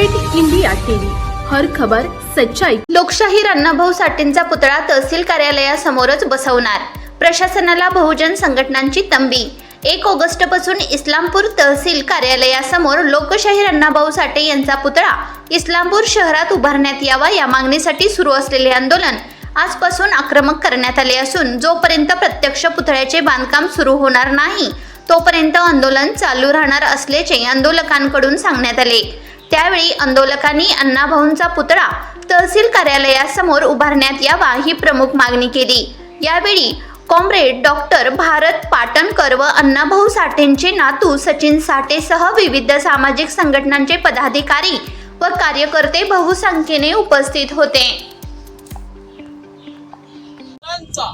Great India TV. हर खबर सच्चाई. लोकशाहीर अण्णाभाऊ साठेंचा पुतळा तहसील कार्यालयासमोरच बसवणार. प्रशासनाला बहुजन संघटनांची तंबी. एक ऑगस्टपासून इस्लामपूर तहसील कार्यालयासमोर लोकशाहीर अण्णाभाऊ साठे यांचा पुतळा इस्लामपूर शहरात उभारण्यात यावा या मागणीसाठी सुरू असलेले आंदोलन आजपासून आक्रमक करण्यात आले असून जोपर्यंत प्रत्यक्ष पुतळ्याचे बांधकाम सुरू होणार नाही तोपर्यंत आंदोलन चालू राहणार असल्याचे आंदोलकांकडून सांगण्यात आले. त्यावेळी आंदोलकांनी अण्णाभाऊंचा पुतळा तहसील कार्यालयासमोर उभारण्यात यावा ही प्रमुख मागणी केली. यावेळी कॉम्रेड डॉक्टर भारत पाटणकर व अण्णाभाऊ साठेंचे नातू सचिन साठेसह विविध सामाजिक संघटनांचे पदाधिकारी व कार्यकर्ते बहुसंख्येने उपस्थित होते.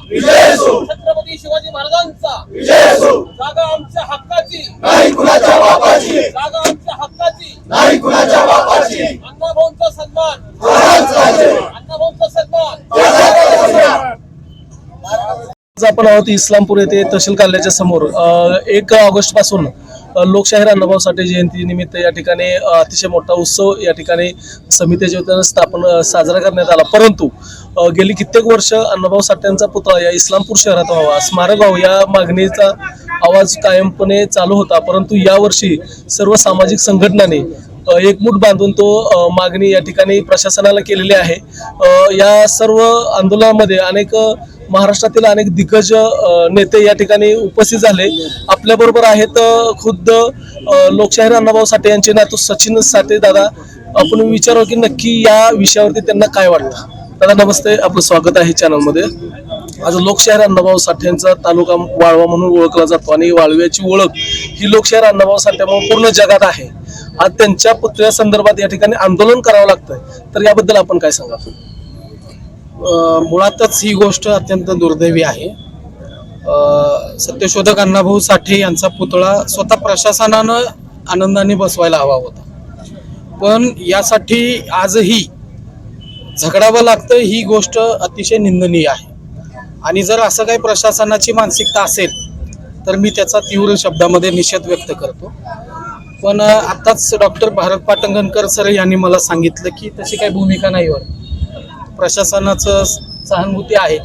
छत्रपती शिवाजी महाराजांचा जागा आमच्या हक्काची. नाही कुणाच्या बापाची. जागा आमच्या हक्काची नाही कुणाच्या बापाची अण्णाभाऊंचा सन्मान महाराज राज्य अण्णाभाऊंचा सन्मान आज आपण आहोत इस्लामपूर येथे तहसील कार्यालयाच्या समोर. एक ऑगस्टपासून लोकशाहीर अण्णाभाऊ साठे जयंती निमित्त या ठिकाणी अतिशय मोठा उत्सव या ठिकाणी समितीच्या वतीनं स्थापन साजरा करण्यात आला. परंतु गेली कित्येक वर्ष अण्णाभाऊ साठ्यांचा पुतळा या इस्लामपूर शहरात व्हावा. स्मारक व्हावं या मागणीचा आवाज कायमपणे चालू होता. परंतु यावर्षी सर्व सामाजिक संघटनांनी एकमूट बांधून तो मागणी या ठिकाणी प्रशासनाला केलेली आहे. या सर्व आंदोलनामध्ये अनेक महाराष्ट्रातील अनेक दिग्गज नेते या ठिकाणी उपस्थित झाले. आपल्याबरोबर आहेत खुद्द लोकशाहीर अण्णाभाऊ साठे यांचे नातू सचिन साठे दादा. आपण विचारू की नक्की या विषयावरती त्यांना काय वाटतं? दादा नमस्ते. आपलं स्वागत आहे चॅनलमध्ये आज लोकशाहीर अण्णाभाऊ साठेंचा तालुका वाळवा म्हणून ओळखला जातो आणि वाळव्याची ओळख ही लोकशाहीर अण्णाभाऊ साठ्यामुळे पूर्ण जगात आहे. आज त्यांच्या पुतळ्या संदर्भात या ठिकाणी आंदोलन करावं लागतंय. तर याबद्दल आपण काय सांगा मुळातच ही गोष्ट अत्यंत दुर्दैवी आहे. सत्यशोधक अण्णाभाऊ साठे यांचा पुतळा स्वतः प्रशासनानं आनंदाने बसवायला हवा होता. पण यासाठी आजही झगडावं लागतं ही गोष्ट अतिशय निंदनीय आहे. आणि जर असं काही प्रशासनाची मानसिकता असेल तर मी त्याचा तीव्र शब्दामध्ये निषेध व्यक्त करतो. पण आत्ताच डॉक्टर भारत पाटंगणकर सर यांनी मला सांगितलं की तशी काही भूमिका नाही वर प्रशासनाचं सहानुभूती आहे.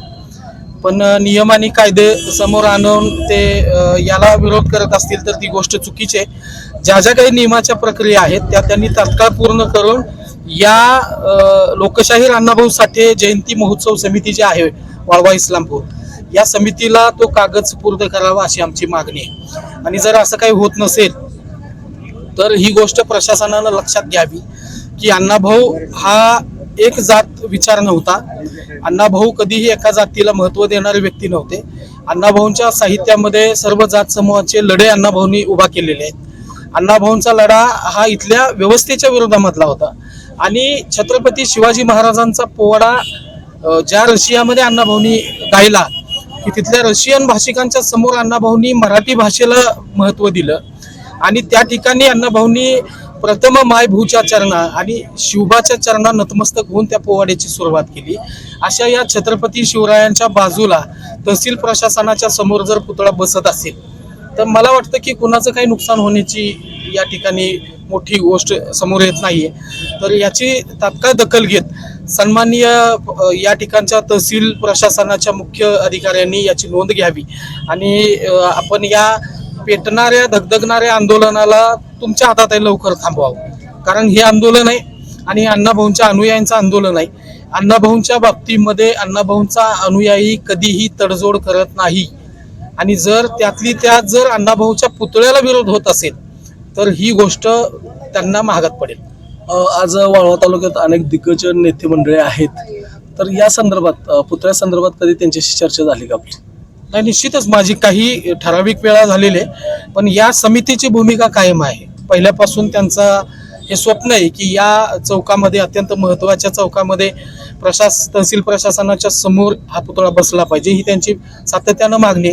पण नियम आणि कायदे समोर आणून ते याला विरोध करत असतील तर ती गोष्ट चुकीची आहे. ज्या ज्या काही नियमाच्या प्रक्रिया आहेत त्या त्यांनी तात्काळ पूर्ण करून या लोकशाही लोकशाहीर अण्णाभाऊ साठे जयंती महोत्सव समिती जी आहे वाळवा इस्लामपूर. या समितीला तो कागद सुपूर्द करावा अशी आमची मागणी आहे. आणि जर असं काही होत नसेल तर ही गोष्ट प्रशासनानं लक्षात घ्यावी की अण्णाभाऊ हा एक जात विचार नव्हता. अण्णाभाऊ कधीही एका जातीला महत्त्व देणारे व्यक्ती नव्हते. अण्णाभाऊंच्या साहित्यामध्ये सर्व जात समूहाचे लढे अण्णाभाऊंनी उभा केलेले आहेत. अण्णाभाऊंचा लढा हा इथल्या व्यवस्थेच्या विरोधामधला होता. आणि छत्रपती शिवाजी महाराजांचा पोवाडा ज्या रशियामध्ये अण्णाभाऊंनी गायला की तिथल्या रशियन भाषिकांच्या समोर अण्णाभाऊंनी मराठी भाषेला महत्त्व दिलं. आणि त्या ठिकाणी अण्णाभाऊंनी प्रथम मायभूच्या चरणा आणि शिवबाच्या चरणा नतमस्तक होऊन त्या पोवाड्याची सुरुवात केली. अशा या छत्रपती शिवरायांच्या बाजूला तहसील प्रशासनाच्या समोर जर पुतळा बसत असेल तर मला वाटतं की कुणाचं काही नुकसान होण्याची या ठिकाणी मोठी गोष्ट समोर येत नाहीये. तर याची तात्काळ दखल घेत सन्माननीय या ठिकाणच्या तहसील प्रशासनाच्या मुख्य अधिकाऱ्यांनी याची नोंद घ्यावी. आणि आपण या पेटणाऱ्या धगधगणाऱ्या आंदोलनाला तुमच्या हातात आहे लवकर थांबवावं. कारण हे आंदोलन आहे आणि अण्णाभाऊंच्या अनुयायांचं आंदोलन आहे. अण्णाभाऊंच्या बाबतीमध्ये अण्णाभाऊंचा अनुयायी कधीही तडजोड करत नाही. आणि जर त्यातली त्यात जर अण्णाभाऊच्या पुतळ्याला विरोध होत असेल तर ही गोष्ट त्यांना महागात पडेल. आज वाळवा तालुक्यात अनेक दिग्गज नेते मंडळी आहेत. तर या संदर्भात पुतळ्या संदर्भात कधी त्यांच्याशी चर्चा झाली का आपली? नाही निश्चितच माझी काही ठराविक वेळा झालेली आहे पण या समितीची भूमिका कायम आहे. पहिल्यापासून त्यांचा हे स्वप्न आहे की या चौकामध्ये अत्यंत महत्त्वाच्या चौकामध्ये प्रशास तहसील प्रशासनाच्या समोर हा पुतळा बसला पाहिजे ही त्यांची सातत्यानं मागणी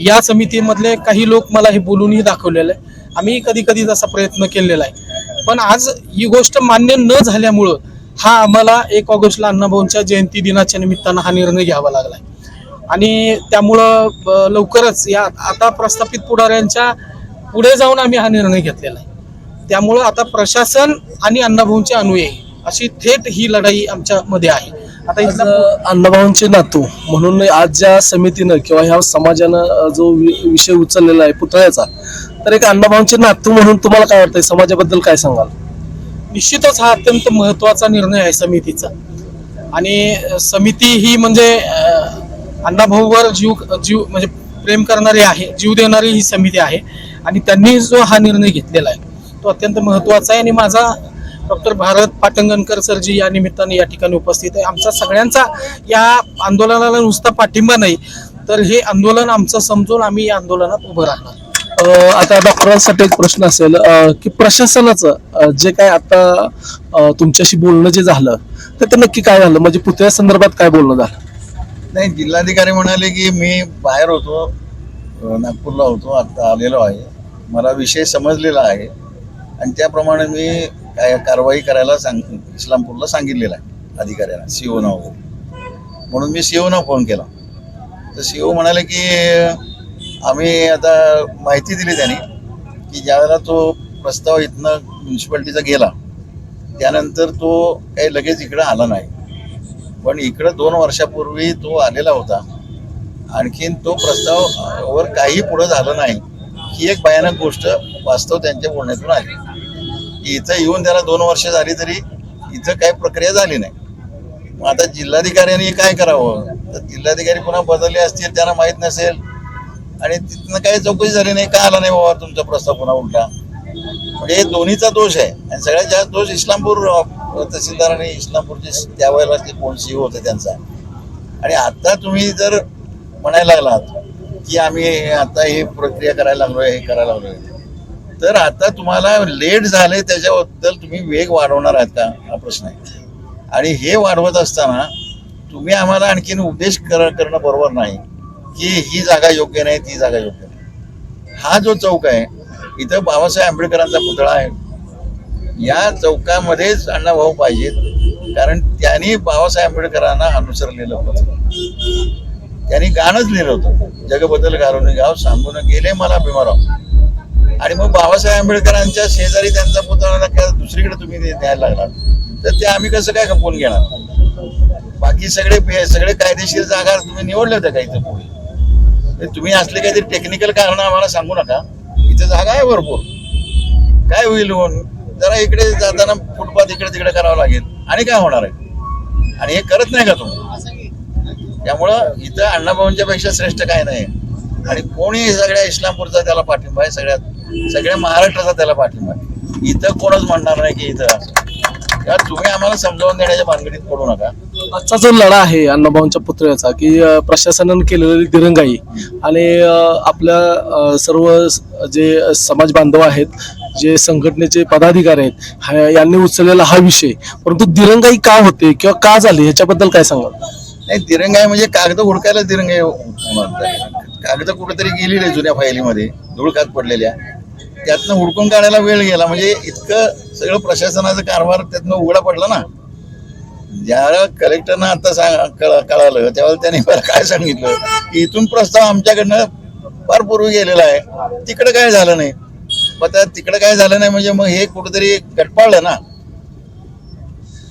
या समितीमधले काही लोक मला हे बोलूनही दाखवलेलं आहे. आम्ही कधी कधी जसा प्रयत्न केलेला आहे. पण आज ही गोष्ट मान्य न झाल्यामुळं हा आम्हाला एक ऑगस्टला अण्णाभाऊंच्या जयंती दिनाच्या निमित्तानं हा निर्णय घ्यावा लागला आहे आणि त्यामुळं लवकरच या आता प्रस्थापित पुढाऱ्यांच्या पुढे जाऊन आम्ही हा निर्णय घेतलेला आहे. त्यामुळं आता प्रशासन आणि अण्णाभाऊंचे अनुयायी अशी थेट ही लढाई आमच्यामध्ये आहे. आता इथलं अण्णाभाऊंचे नातू म्हणून आज ज्या समितीनं किंवा ह्या समाजानं जो वि- विषय उचललेला आहे पुतळ्याचा तर एक अण्णाभाऊंचे नातू म्हणून तुम्हाला काय वाटतंय? समाजाबद्दल काय सांगाल? निश्चितच हा अत्यंत महत्त्वाचा निर्णय आहे समितीचा. आणि समिती ही म्हणजे अण्णाभाऊवर जीव जीव म्हणजे प्रेम करणारी आहे जीव देणारी ही समिती आहे. आणि त्यांनी जो हा निर्णय घेतलेला आहे तो अत्यंत महत्त्वाचा आहे. आणि माझा डॉक्टर भारत पाटंगणकर सरजी या निमित्ताने या ठिकाणी उपस्थित आहे. आमचा सगळ्यांचा या आंदोलनाला नुसता पाठिंबा नाही तर हे आंदोलन आमचं समजून आम्ही या आंदोलनात उभं राहणार. आता डॉक्टरांसाठी एक प्रश्न असेल की प्रशासनाचं जे काय आता तुमच्याशी बोलणं जे झालं तर ते नक्की काय झालं? म्हणजे पुतळ्या संदर्भात काय बोलणं झालं? नाही जिल्हाधिकारी म्हणाले की मी बाहेर होतो नागपूरला होतो आता आलेलो आहे. मला विषय समजलेला आहे. आणि त्याप्रमाणे मी काय कारवाई करायला सांग इस्लामपूरला सांगितलेलं आहे अधिकाऱ्यांना सीओना वगैरे. म्हणून मी सीओना फोन केला. तर सीओ म्हणाले की आम्ही आता माहिती दिली त्यांनी की ज्यावेळेला तो प्रस्ताव इथनं म्युन्सिपाल्टीचा गेला त्यानंतर तो काही लगेच इकडं आला नाही. पण इकडं दोन वर्षापूर्वी तो आलेला होता. आणखीन तो प्रस्ताव वर काही पुढं झालं नाही. ही एक भयानक गोष्ट वास्तव त्यांच्या बोलण्यातून आली. की इथं येऊन त्याला दोन वर्ष झाली तरी इथं काही प्रक्रिया झाली नाही. मग आता जिल्हाधिकाऱ्यांनी काय करावं? तर जिल्हाधिकारी पुन्हा बदलले असतील त्यांना माहीत नसेल आणि तिथनं काही चौकशी झाली नाही का आला नाही बाबा तुमचा प्रस्ताव पुन्हा उलटा? म्हणजे हे दोन्हीचा दोष आहे. आणि सगळ्यात जास्त दोष इस्लामपूर तहसीलदार आणि इस्लामपूरचे त्यावेळेला ते कोण सीओ होते त्यांचा. आणि आता तुम्ही जर म्हणायला लागलात की आम्ही आता ही प्रक्रिया करायला लागलोय हे करायला लागलोय तर आता तुम्हाला लेट झाले त्याच्याबद्दल तुम्ही वेग वाढवणार आहात का? हा प्रश्न आहे. आणि हे वाढवत असताना तुम्ही आम्हाला आणखीन उपदेश कर करणं बरोबर नाही. की ही जागा योग्य नाही ती जागा योग्य नाही. हा जो चौक आहे इथं बाबासाहेब आंबेडकरांचा पुतळा आहे. या चौकामध्येच अण्णाभाऊ पाहिजेत कारण त्यांनी बाबासाहेब आंबेडकरांना अनुसरलेलं होतं. त्यांनी गाणंच लिहिलं होतं जगबदल घालून गाव सांगून गेले मला भीमाराव. आणि मग बाबासाहेब आंबेडकरांच्या शेजारी त्यांचा पुतळा दुसरीकडे तुम्ही द्यायला लागला तर ते आम्ही कसं काय खपवून घेणार? बाकी सगळे सगळे कायदेशीर जागा तुम्ही निवडल्या होत्या काही तर पुढे? तर तुम्ही असले काहीतरी टेक्निकल कारण आम्हाला सांगू नका. इथं जागा आहे भरपूर. काय होईल होऊन जरा इकडे जाताना फुटपाथ इकडे तिकडे करावं लागेल. आणि काय होणार आहे? आणि हे करत नाही का तुम्ही? त्यामुळं इथं अण्णाभाऊंच्या पेक्षा श्रेष्ठ काय नाही. आणि कोणी सगळ्या इस्लामपूरचा त्याला पाठिंबा आहे सगळ्यात सगळ्या महाराष्ट्राचा त्याला पाठिंबा आहे. इथं कोणच म्हणणार नाही की इथं असं. तुम्ही आम्हाला समजावून देण्याच्या भानगडीत पडू नका. आजचा जो लढा आहे अण्णाभाऊंच्या पुतळ्याचा की प्रशासनानं केलेली दिरंगाई आणि आपल्या सर्व जे समाज बांधव आहेत जे संघटनेचे पदाधिकारी आहेत हा- यांनी उचललेला हा विषय. परंतु दिरंगाई का होते किंवा का झाली ह्याच्याबद्दल काय सांगाल? नाही दिरंगाई म्हणजे कागद हुडकायला दिरंगाई कागद कुठेतरी गेली नाही जुन्या फायलीमध्ये धुळकात पडलेल्या. त्यातनं हुडकून काढायला वेळ गेला. म्हणजे इतकं सगळं प्रशासनाचा कारभार त्यातनं उघडा पडला ना. ज्या कलेक्टरनं आता सांग कळ- कळालं त्यावेळेला त्यांनी मला काय सांगितलं? की इथून प्रस्ताव आमच्याकडनं फार पूर्वी गेलेला आहे. तिकडं काय झालं नाही? मग त्या तिकडं काय झालं नाही म्हणजे मग हे कुठेतरी गटपाळलं ना?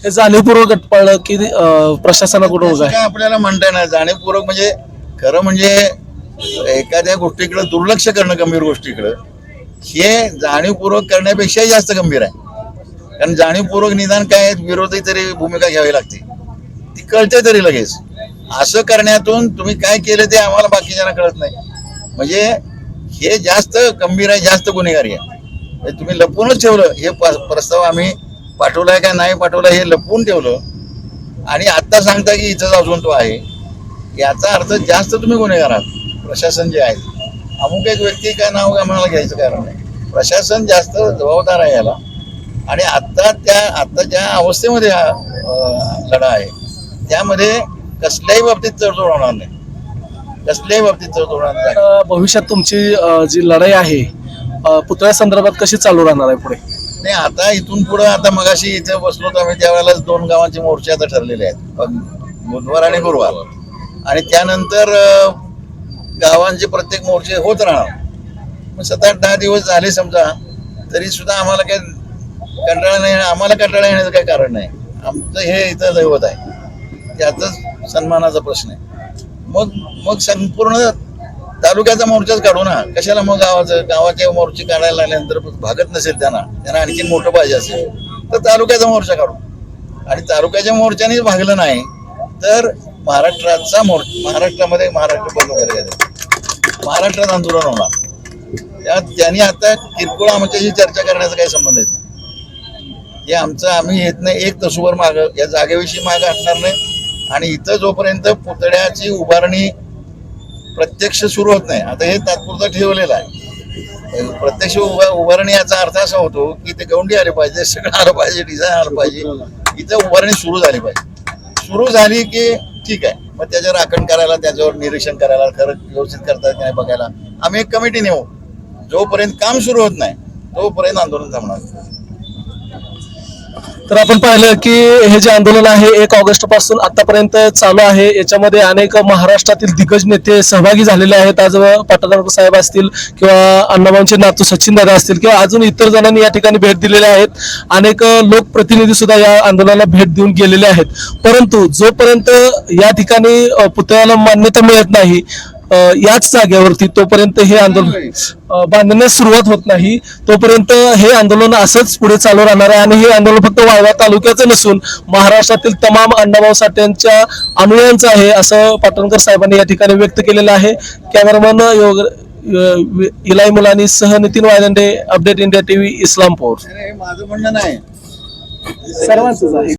हे जाणीवपूर्वक गटपाळलं की प्रशासनाकडून काय आपल्याला म्हणता येणार जाणीवपूर्वक म्हणजे खरं म्हणजे एखाद्या गोष्टीकडे दुर्लक्ष करणं गंभीर गोष्टीकडं. हे जाणीवपूर्वक करण्यापेक्षा जास्त गंभीर आहे. कारण जाणीवपूर्वक निदान काय विरोधी तरी भूमिका घ्यावी लागते. ती कळते तरी लगेच. असं करण्यातून तुम्ही काय केलं ते आम्हाला बाकीच्यांना कळत नाही. म्हणजे हे जास्त गंभीर आहे जास्त गुन्हेगारी आहे. म्हणजे तुम्ही लपवूनच ठेवलं हे प- प्रस्ताव आम्ही पाठवलाय का नाही पाठवलाय हे लपवून ठेवलं. आणि आत्ता सांगता की इथं अजून तो आहे. याचा अर्थ जास्त तुम्ही गुन्हेगार आहात. प्रशासन जे आहे. अमुक एक व्यक्ती काय नाव आम्हाला घ्यायचं कारण नाही. प्रशासन जास्त जबाबदार आहे याला. आणि आता त्या आता ज्या अवस्थेमध्ये हा लढा आहे त्यामध्ये कसल्याही बाबतीत तडजोड होणार नाही. कसल्याही बाबतीत तडजोड होणार नाही. भविष्यात तुमची जी लढाई आहे पुतळ्या संदर्भात कशी चालू राहणार आहे पुढे? नाही आता इथून पुढे आता मगाशी इथे बसलो तर आम्ही त्यावेळेलाच दोन गावांचे मोर्चे आता ठरलेले आहेत. बुधवार आणि गुरुवार. आणि त्यानंतर गावांचे प्रत्येक मोर्चे होत राहणार. मग सात आठ दहा दिवस झाले समजा तरी सुद्धा आम्हाला काय कंटाळा नाही आम्हाला कंटाळा येण्याचं काही कारण नाही. आमचं हे इथं दैवत आहे. त्याचाच सन्मानाचा प्रश्न आहे. मग मग संपूर्ण तालुक्याचा मोर्चाच काढू ना. कशाला मग गावाचं गावाचे मोर्चे काढायला लागल्यानंतर भागत नसेल त्यांना. त्यांना आणखी मोठं पाहिजे असेल. तर तालुक्याचा मोर्चा काढू. आणि तालुक्याच्या मोर्चाने भागलं नाही तर महाराष्ट्राचा मोर्च महाराष्ट्रामध्ये महाराष्ट्र बंद करायचं महाराष्ट्रात आंदोलन होणार. त्यात त्यांनी आता किरकोळ आमच्याशी चर्चा करण्याचा काही संबंध येत नाही. हे आमचं आम्ही येत नाही. एक तसूवर माग या जागेविषयी माग हटणार नाही. आणि इथं जोपर्यंत पुतळ्याची उभारणी प्रत्यक्ष सुरू होत नाही आता हे तात्पुरतं ठेवलेलं आहे. प्रत्यक्ष उभा उभारणी याचा अर्थ असा होतो की ते गवंडी आले पाहिजे सगळं आलं पाहिजे डिझाईन आलं पाहिजे. इथं उभारणी सुरू झाली पाहिजे. सुरू झाली की ठीक आहे. मग त्याच्यावर राखण करायला त्याच्यावर निरीक्षण करायला खरं व्यवस्थित करतात की नाही बघायला. आम्ही एक कमिटी नेऊ. जोपर्यंत काम सुरू होत नाही तोपर्यंत आंदोलन थांबणार तर आपण पाहिलं की हे जे आंदोलन आहे एक ऑगस्टपासून आतापर्यंत चालू आहे. याच्यामध्ये अनेक महाराष्ट्रातील दिग्गज नेते सहभागी झालेले आहेत. आज पाटणकर साहेब असतील किंवा अण्णाबांचे नातू सचिन दादा असतील किंवा अजून इतर जणांनी या ठिकाणी भेट दिलेल्या आहेत. अनेक लोकप्रतिनिधी सुद्धा या आंदोलनाला भेट देऊन गेलेले आहेत. परंतु जोपर्यंत या ठिकाणी पुतळ्याला मान्यता मिळत नाही याच जागेवरती तोपर्यंत हे आंदोलन बांधण्यास सुरुवात होत नाही. तोपर्यंत हे आंदोलन असंच पुढे चालू राहणार आहे आणि हे आंदोलन फक्त वाळवा तालुक्याचं नसून महाराष्ट्रातील तमाम अण्णाभाऊ साठ्यांच्या अनुयायांचं आहे असं पाटणकर साहेबांनी या ठिकाणी व्यक्त केलेलं आहे. कॅमेरामन योग इलाई मुलानी सह Nitin Vaydande update India TV Islampur. हे माझं म्हणणं नाही. सर्वांचंच आहे.